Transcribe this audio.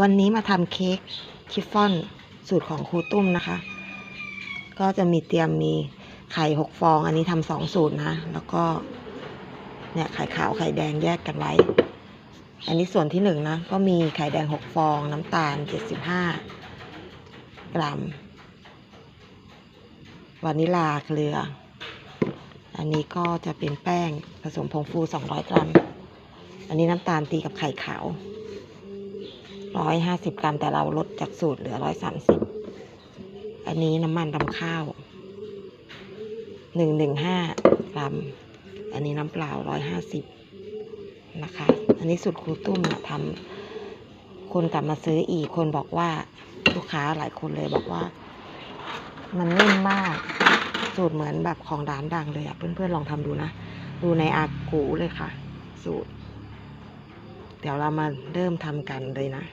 วันนี้มาทำเค้กชิฟฟ่อนสูตรของครูตุ้มนะคะ ก็จะมีเตรียมมีไข่หกฟอง อันนี้ทำสองสูตรนะ แล้วก็ เนี่ยไข่ขาวไข่แดงแยกกันไว้ อันนี้ส่วนที่หนึ่งนะ ก็มีไข่แดงหกฟอง น้ำตาลเจ็ดสิบห้ากรัม วานิลาเกลือ อันนี้ก็จะเป็นแป้งผสมผงฟู200กรัม อันนี้น้ำตาลตีกับไข่ขาว 150กรัม แต่เราลดจากสูตรเหลือ130อันนี้น้ำมันรำข้าว115กรัม อันนี้น้ำเปล่า150นะคะ อันนี้สูตรครูตุ้มทำคนกลับมาซื้ออีกคนบอกว่าลูกค้าหลายคนเลยบอกว่า มันนิ่มมาก สูตรเหมือนแบบของร้านดังเลยอะเพื่อนๆลองทำดูนะ ดูในอากูเลยค่ะ สูตร เดี๋ยวเรามาเริ่มทำกันเลยนะ